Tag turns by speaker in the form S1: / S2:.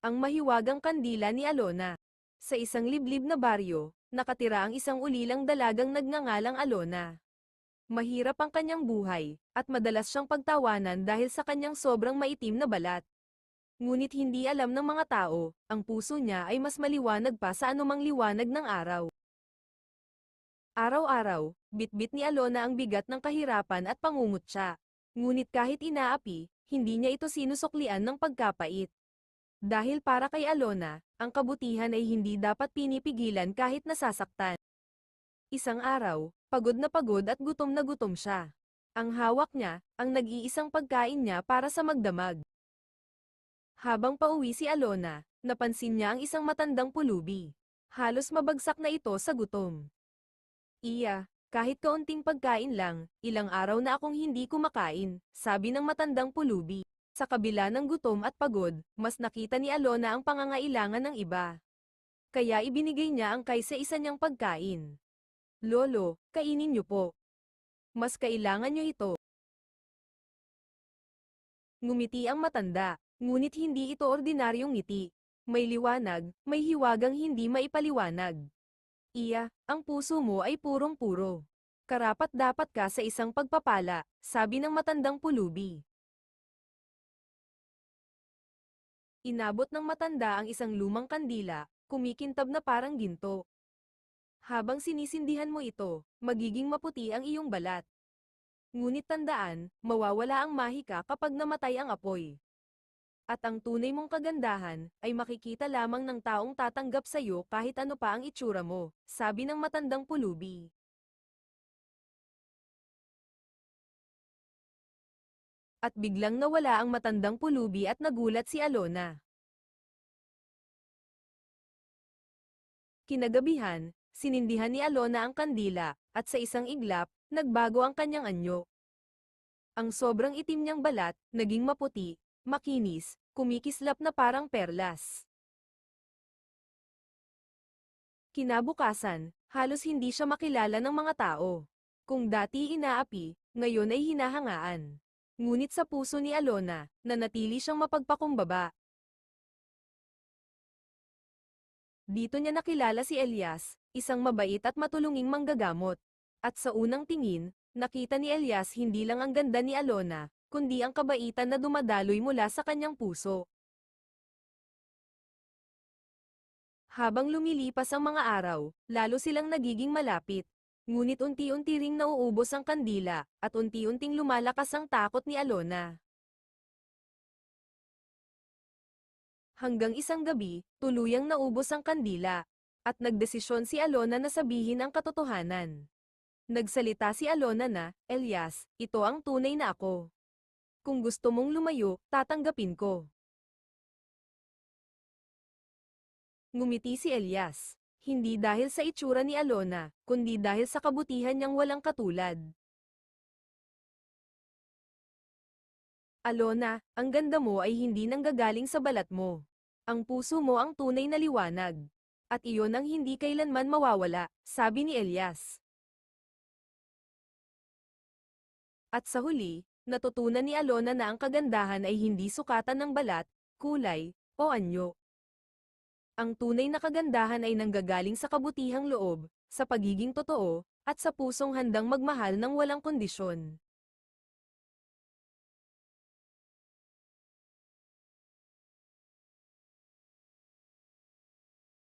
S1: Ang mahiwagang kandila ni Alona. Sa isang liblib na baryo, nakatira ang isang ulilang dalagang nagngangalang Alona. Mahirap ang kanyang buhay, at madalas siyang pagtawanan dahil sa kanyang sobrang maitim na balat. Ngunit hindi alam ng mga tao, ang puso niya ay mas maliwanag pa sa anumang liwanag ng araw. Araw-araw, bitbit ni Alona ang bigat ng kahirapan at pangungutya. Ngunit kahit inaapi, hindi niya ito sinusuklian ng pagkapait. Dahil para kay Alona, ang kabutihan ay hindi dapat pinipigilan kahit nasasaktan. Isang araw, pagod na pagod at gutom na gutom siya. Ang hawak niya, ang nag-iisang pagkain niya para sa magdamag. Habang pauwi si Alona, napansin niya ang isang matandang pulubi. Halos mabagsak na ito sa gutom. Iya, kahit kaunting pagkain lang, ilang araw na akong hindi kumakain, sabi ng matandang pulubi. Sa kabila ng gutom at pagod, mas nakita ni Alona ang pangangailangan ng iba. Kaya ibinigay niya ang kaysa isa niyang pagkain. Lolo, kainin niyo po. Mas kailangan niyo ito. Ngumiti ang matanda, ngunit hindi ito ordinaryong ngiti. May liwanag, may hiwagang hindi maipaliwanag. Iya, ang puso mo ay purong-puro. Karapat dapat ka sa isang pagpapala, sabi ng matandang pulubi. Inabot ng matanda ang isang lumang kandila, kumikintab na parang ginto. Habang sinisindihan mo ito, magiging maputi ang iyong balat. Ngunit tandaan, mawawala ang mahika kapag namatay ang apoy. At ang tunay mong kagandahan, ay makikita lamang ng taong tatanggap sa iyo kahit ano pa ang itsura mo, sabi ng matandang pulubi. At biglang nawala ang matandang pulubi at nagulat si Alona. Kinagabihan, sinindihan ni Alona ang kandila, at sa isang iglap, nagbago ang kanyang anyo. Ang sobrang itim niyang balat, naging maputi, makinis, kumikislap na parang perlas. Kinabukasan, halos hindi siya makilala ng mga tao. Kung dati inaapi, ngayon ay hinahangaan. Ngunit sa puso ni Alona, nanatili siyang mapagpakumbaba. Dito niya nakilala si Elias, isang mabait at matulunging manggagamot. At sa unang tingin, nakita ni Elias hindi lang ang ganda ni Alona, kundi ang kabaitan na dumadaloy mula sa kanyang puso. Habang lumilipas ang mga araw, lalo silang nagiging malapit. Ngunit unti-unti ring nauubos ang kandila, at unti-unting lumalakas ang takot ni Alona. Hanggang isang gabi, tuluyang naubos ang kandila, at nagdesisyon si Alona na sabihin ang katotohanan. Nagsalita si Alona na, Elias, ito ang tunay na ako. Kung gusto mong lumayo, tatanggapin ko. Ngumiti si Elias. Hindi dahil sa itsura ni Alona, kundi dahil sa kabutihan niyang walang katulad. Alona, ang ganda mo ay hindi nanggagaling sa balat mo. Ang puso mo ang tunay na liwanag. At iyon ang hindi kailanman mawawala, sabi ni Elias. At sa huli, natutunan ni Alona na ang kagandahan ay hindi sukatan ng balat, kulay, o anyo. Ang tunay na kagandahan ay nanggagaling sa kabutihang loob, sa pagiging totoo, at sa pusong handang magmahal ng walang kondisyon.